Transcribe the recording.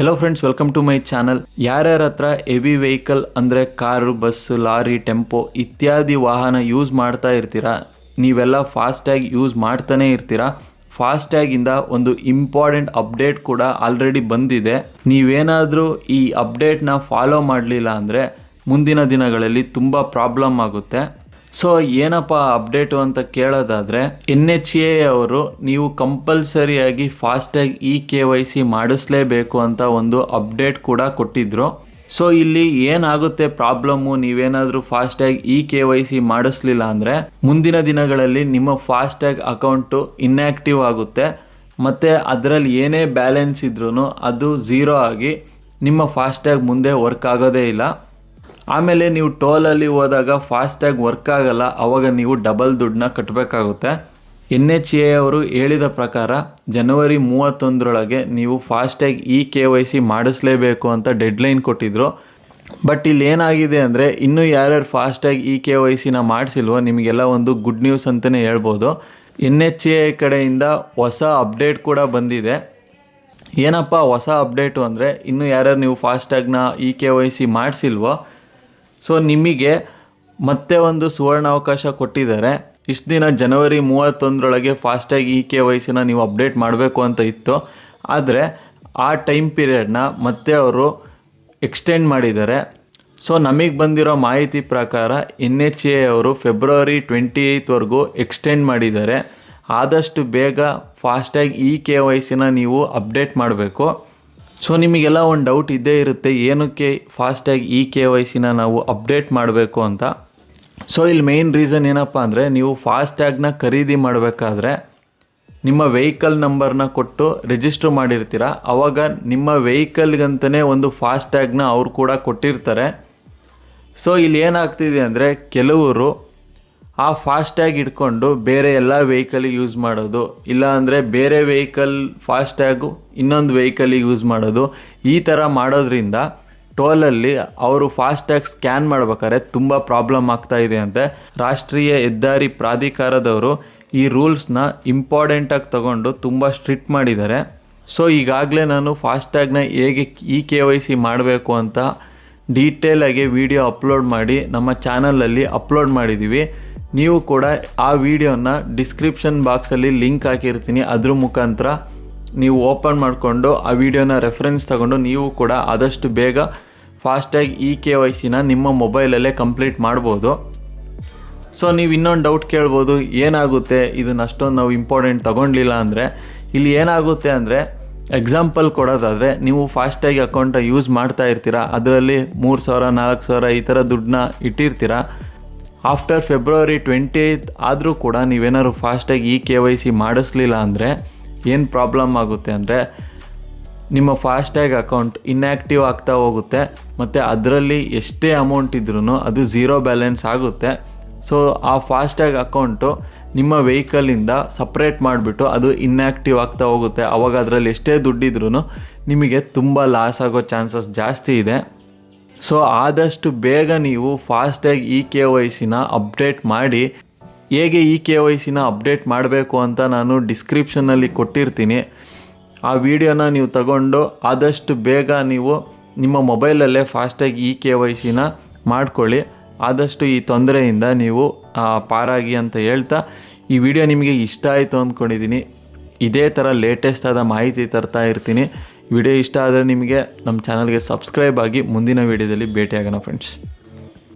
Hello friends welcome to my channel ಯಾರ್ಯಾರ ಹತ್ರ heavy vehicle ಅಂದರೆ ಕಾರು ಬಸ್ಸು ಲಾರಿ ಟೆಂಪೋ ಇತ್ಯಾದಿ ವಾಹನ ಯೂಸ್ ಮಾಡ್ತಾ ಇರ್ತೀರಾ, ನೀವೆಲ್ಲ ಫಾಸ್ಟ್ಯಾಗ್ ಯೂಸ್ ಮಾಡ್ತಾನೆ ಇರ್ತೀರಾ ಫಾಸ್ಟ್ಯಾಗಿಂದ ಒಂದು ಇಂಪಾರ್ಟೆಂಟ್ ಅಪ್ಡೇಟ್ ಕೂಡ ಆಲ್ರೆಡಿ ಬಂದಿದೆ. ನೀವೇನಾದರೂ ಈ ಅಪ್ಡೇಟ್ನ ಫಾಲೋ ಮಾಡಲಿಲ್ಲ ಅಂದರೆ ಮುಂದಿನ ದಿನಗಳಲ್ಲಿ ತುಂಬ ಪ್ರಾಬ್ಲಮ್ ಆಗುತ್ತೆ. ಸೊ ಏನಪ್ಪ ಅಪ್ಡೇಟು ಅಂತ ಕೇಳೋದಾದರೆ ಎನ್ ಎಚ್ ಎ ಅವರು ನೀವು ಕಂಪಲ್ಸರಿಯಾಗಿ ಫಾಸ್ಟಾಗಿ ಇ ಕೆ ವೈ ಸಿ ಮಾಡಿಸ್ಲೇಬೇಕು ಅಂತ ಒಂದು ಅಪ್ಡೇಟ್ ಕೂಡ ಕೊಟ್ಟಿದ್ರು. ಸೊ ಇಲ್ಲಿ ಏನಾಗುತ್ತೆ ಪ್ರಾಬ್ಲಮ್ಮು ನೀವೇನಾದರೂ FASTag E K Y C ಮಾಡಿಸ್ಲಿಲ್ಲ ಅಂದರೆ, ಮುಂದಿನ ದಿನಗಳಲ್ಲಿ ನಿಮ್ಮ ಫಾಸ್ಟ್ಯಾಗ್ ಅಕೌಂಟು ಇನ್ಆ್ಯಕ್ಟಿವ್ ಆಗುತ್ತೆ. ಮತ್ತು ಅದರಲ್ಲಿ ಏನೇ ಬ್ಯಾಲೆನ್ಸ್ ಇದ್ರೂ ಅದು ಝೀರೋ ಆಗಿ ನಿಮ್ಮ ಫಾಸ್ಟ್ಯಾಗ್ ಮುಂದೆ ವರ್ಕ್ ಆಗೋದೇ ಇಲ್ಲ. ಆಮೇಲೆ ನೀವು ಟೋಲಲ್ಲಿ ಹೋದಾಗ ಫಾಸ್ಟಾಗಿ ವರ್ಕ್ ಆಗಲ್ಲ ಆವಾಗ ನೀವು ಡಬಲ್ ದುಡ್ಡನ್ನ ಕಟ್ಟಬೇಕಾಗುತ್ತೆ ಎನ್ ಎಚ್ ಎ ಅವರು ಹೇಳಿದ ಪ್ರಕಾರ ಜನವರಿ ಮೂವತ್ತೊಂದರೊಳಗೆ ನೀವು FASTag E K Y C ಮಾಡಿಸ್ಲೇಬೇಕು ಅಂತ ಡೆಡ್ಲೈನ್ ಕೊಟ್ಟಿದ್ರು. ಬಟ್ ಇಲ್ಲಿ ಏನಾಗಿದೆ ಅಂದರೆ, ಇನ್ನೂ ಯಾರ್ಯಾರು ಫಾಸ್ಟ್ಯಾಗ್ ಇ ಕೆ ವೈ ಸಿನ ಮಾಡಿಸಿಲ್ವೋ, ನಿಮಗೆಲ್ಲ ಒಂದು ಗುಡ್ ನ್ಯೂಸ್ ಅಂತಲೇ ಹೇಳ್ಬೋದು. ಎನ್ ಎಚ್ ಎ ಕಡೆಯಿಂದ ಹೊಸ ಅಪ್ಡೇಟ್ ಕೂಡ ಬಂದಿದೆ. ಏನಪ್ಪ ಹೊಸ ಅಪ್ಡೇಟು ಅಂದರೆ, ಇನ್ನೂ ಯಾರ್ಯಾರು ನೀವು ಫಾಸ್ಟ್ಯಾಗ್ನ ಇ ಕೆ ವೈ ಸಿ ಮಾಡಿಸಿಲ್ವೋ ಸೊ ನಿಮಗೆ ಮತ್ತೆ ಒಂದು ಸುವರ್ಣ ಅವಕಾಶ ಕೊಟ್ಟಿದ್ದಾರೆ. ಇಷ್ಟು ದಿನ ಜನವರಿ ಮೂವತ್ತೊಂದರೊಳಗೆ ಫಾಸ್ಟ್ಯಾಗ್ ಇ ಕೆ ವೈಸಿನ ನೀವು ಅಪ್ಡೇಟ್ ಮಾಡಬೇಕು ಅಂತ ಇತ್ತು. ಆದರೆ ಆ ಟೈಮ್ ಪೀರಿಯಡ್ನ ಮತ್ತೆ ಅವರು ಎಕ್ಸ್ಟೆಂಡ್ ಮಾಡಿದ್ದಾರೆ. ಸೊ ನಮಗೆ ಬಂದಿರೋ ಮಾಹಿತಿ ಪ್ರಕಾರ ಎನ್ ಎಚ್ ಎ ಅವರು ಫೆಬ್ರವರಿ ಟ್ವೆಂಟಿ ಏಯ್ತ್ವರೆಗೂ ಎಕ್ಸ್ಟೆಂಡ್ ಮಾಡಿದ್ದಾರೆ. ಆದಷ್ಟು ಬೇಗ ಫಾಸ್ಟ್ಯಾಗ್ ಇ ಕೆ ವೈಸಿನ ನೀವು ಅಪ್ಡೇಟ್ ಮಾಡಬೇಕು. ಸೊ ನಿಮಗೆಲ್ಲ ಒಂದು ಡೌಟ್ ಇದ್ದೇ ಇರುತ್ತೆ, ಏನಕ್ಕೆ ಫಾಸ್ಟಾಗಿ ಇ ಕೆ ವೈ ಸಿನ ನಾವು ಅಪ್ಡೇಟ್ ಮಾಡಬೇಕು ಅಂತ. ಸೊ ಇಲ್ಲಿ ಮೇಯ್ನ್ ರೀಸನ್ ಏನಪ್ಪ ಅಂದರೆ, ನೀವು ಫಾಸ್ಟ್ಯಾಗ್ನ ಖರೀದಿ ಮಾಡಬೇಕಾದ್ರೆ, ನಿಮ್ಮ ವೆಹಿಕಲ್ ನಂಬರ್ನ ಕೊಟ್ಟು ರಿಜಿಸ್ಟರ್ ಮಾಡಿರ್ತೀರ. ಆವಾಗ ನಿಮ್ಮ ವೆಹಿಕಲ್ಗಂತಲೇ ಒಂದು ಫಾಸ್ಟ್ಯಾಗ್ನ ಅವ್ರು ಕೂಡ ಕೊಟ್ಟಿರ್ತಾರೆ. ಸೊ ಇಲ್ಲಿ ಏನಾಗ್ತಿದೆ ಅಂದರೆ, ಕೆಲವರು ಆ ಫಾಸ್ಟ್ಯಾಗ್ ಇಟ್ಕೊಂಡು ಬೇರೆ ಎಲ್ಲ ವೆಹಿಕಲಿಗೆ ಯೂಸ್ ಮಾಡೋದು. ಇಲ್ಲ ಅಂದರೆ ಬೇರೆ ವೆಹಿಕಲ್ ಫಾಸ್ಟ್ಯಾಗು ಇನ್ನೊಂದು ವೆಹಿಕಲಿಗೆ ಯೂಸ್ ಮಾಡೋದು. ಈ ಥರ ಮಾಡೋದ್ರಿಂದ ಟೋಲಲ್ಲಿ ಅವರು ಫಾಸ್ಟ್ಯಾಗ್ ಸ್ಕ್ಯಾನ್ ಮಾಡ್ಬೇಕಾದ್ರೆ ತುಂಬ ಪ್ರಾಬ್ಲಮ್ ಆಗ್ತಾ ಇದೆ ಅಂತೆ. ರಾಷ್ಟ್ರೀಯ ಹೆದ್ದಾರಿ ಪ್ರಾಧಿಕಾರದವರು ಈ ರೂಲ್ಸ್ನ ಇಂಪಾರ್ಟೆಂಟಾಗಿ ತಗೊಂಡು ತುಂಬ ಸ್ಟ್ರಿಕ್ಟ್ ಮಾಡಿದ್ದಾರೆ. ಸೊ ಈಗಾಗಲೇ ನಾನು ಫಾಸ್ಟ್ಯಾಗ್ನ ಹೇಗೆ ಇ ಕೆ ವೈ ಸಿ ಮಾಡಬೇಕು ಅಂತ ಡೀಟೇಲಾಗಿ ವಿಡಿಯೋ ಅಪ್ಲೋಡ್ ಮಾಡಿ ನಮ್ಮ ಚಾನಲಲ್ಲಿ ಅಪ್ಲೋಡ್ ಮಾಡಿದ್ದೀವಿ ನೀವು ಕೂಡ ಆ ವಿಡಿಯೋನ ಡಿಸ್ಕ್ರಿಪ್ಷನ್ ಬಾಕ್ಸಲ್ಲಿ ಲಿಂಕ್ ಹಾಕಿರ್ತೀನಿ. ಅದ್ರ ಮುಖಾಂತರ ನೀವು ಓಪನ್ ಮಾಡಿಕೊಂಡು ಆ ವಿಡಿಯೋನ ರೆಫರೆನ್ಸ್ ತಗೊಂಡು ನೀವು ಕೂಡ ಆದಷ್ಟು ಬೇಗ ಫಾಸ್ಟಾಗಿ ಇ ಕೆ ವೈ ಸಿನ ನಿಮ್ಮ ಮೊಬೈಲಲ್ಲೇ ಕಂಪ್ಲೀಟ್ ಮಾಡ್ಬೋದು. ಸೊ ನೀವು ಇನ್ನೊಂದು ಡೌಟ್ ಕೇಳ್ಬೋದು, ಏನಾಗುತ್ತೆ? ಇದನ್ನ ಅಷ್ಟೊಂದು ನಾವು ಇಂಪಾರ್ಟೆಂಟ್ ತೊಗೊಂಡಿಲ್ಲ ಅಂದರೆ, ಇಲ್ಲಿ ಏನಾಗುತ್ತೆ ಅಂದರೆ ಎಕ್ಸಾಂಪಲ್ ಕೊಡೋದಾದರೆ, ನೀವು ಫಾಸ್ಟಾಗಿ ಅಕೌಂಟ ಯೂಸ್ ಮಾಡ್ತಾ ಇರ್ತೀರ? ಅದರಲ್ಲಿ ಮೂರು ಸಾವಿರ, ನಾಲ್ಕು ಸಾವಿರ ಈ ಥರ ದುಡ್ಡನ್ನ ಇಟ್ಟಿರ್ತೀರ? ಆಫ್ಟರ್ ಫೆಬ್ರವರಿ ಟ್ವೆಂಟಿ ಏಯ್ತ್ ಆದರೂ ಕೂಡ ನೀವೇನಾದ್ರು ಫಾಸ್ಟಾಗಿ ಈ ಕೆ ವೈ ಸಿ ಮಾಡಿಸ್ಲಿಲ್ಲ ಅಂದರೆ ಏನು ಪ್ರಾಬ್ಲಮ್ ಆಗುತ್ತೆ ಅಂದರೆ ನಿಮ್ಮ ಫಾಸ್ಟ್ಯಾಗ್ ಅಕೌಂಟ್ ಇನ್ಆ್ಯಕ್ಟಿವ್ ಆಗ್ತಾ ಹೋಗುತ್ತೆ, ಮತ್ತು ಅದರಲ್ಲಿ ಎಷ್ಟೇ ಅಮೌಂಟ್ ಇದ್ರೂ ಅದು ಝೀರೋ ಬ್ಯಾಲೆನ್ಸ್ ಆಗುತ್ತೆ. ಸೊ ಆ ಫಾಸ್ಟ್ಯಾಗ್ ಅಕೌಂಟು ನಿಮ್ಮ ವೆಹಿಕಲಿಂದ ಸಪ್ರೇಟ್ ಮಾಡಿಬಿಟ್ಟು ಅದು ಇನ್ಆ್ಯಕ್ಟಿವ್ ಆಗ್ತಾ ಹೋಗುತ್ತೆ. ಅವಾಗ ಅದರಲ್ಲಿ ಎಷ್ಟೇ ದುಡ್ಡಿದ್ರೂ ನಿಮಗೆ ತುಂಬ ಲಾಸ್ ಆಗೋ ಚಾನ್ಸಸ್ ಜಾಸ್ತಿ ಇದೆ. ಸೊ ಆದಷ್ಟು ಬೇಗ ನೀವು ಫಾಸ್ಟಾಗಿ ಇ ಕೆ ವೈ ಸಿನ ಅಪ್ಡೇಟ್ ಮಾಡಿ. ಹೇಗೆ ಇ ಕೆ ವೈ ಸಿನ ಅಪ್ಡೇಟ್ ಮಾಡಬೇಕು ಅಂತ ನಾನು ಡಿಸ್ಕ್ರಿಪ್ಷನಲ್ಲಿ ಕೊಟ್ಟಿರ್ತೀನಿ. ಆ ವಿಡಿಯೋನ ನೀವು ತಗೊಂಡು ಆದಷ್ಟು ಬೇಗ ನೀವು ನಿಮ್ಮ ಮೊಬೈಲಲ್ಲೇ ಫಾಸ್ಟಾಗಿ ಇ ಕೆ ವೈ ಸಿನ ಮಾಡ್ಕೊಳ್ಳಿ. ಆದಷ್ಟು ಈ ತೊಂದರೆಯಿಂದ ನೀವು ಪಾರಾಗಿ ಅಂತ ಹೇಳ್ತಾ ಈ ವಿಡಿಯೋ ನಿಮಗೆ ಇಷ್ಟ ಆಯಿತು ಅಂದ್ಕೊಂಡಿದ್ದೀನಿ. ಇದೇ ಥರ ಲೇಟೆಸ್ಟ್ ಆದ ಮಾಹಿತಿ ತರ್ತಾ ಇರ್ತೀನಿ. ವಿಡಿಯೋ ಇಷ್ಟ ಆದರೆ ನಿಮಗೆ ನಮ್ಮ ಚಾನಲ್ಗೆ ಸಬ್ಸ್ಕ್ರೈಬ್ ಆಗಿ ಮುಂದಿನ ವಿಡಿಯೋದಲ್ಲಿ ಭೇಟಿಯಾಗೋಣ ಫ್ರೆಂಡ್ಸ್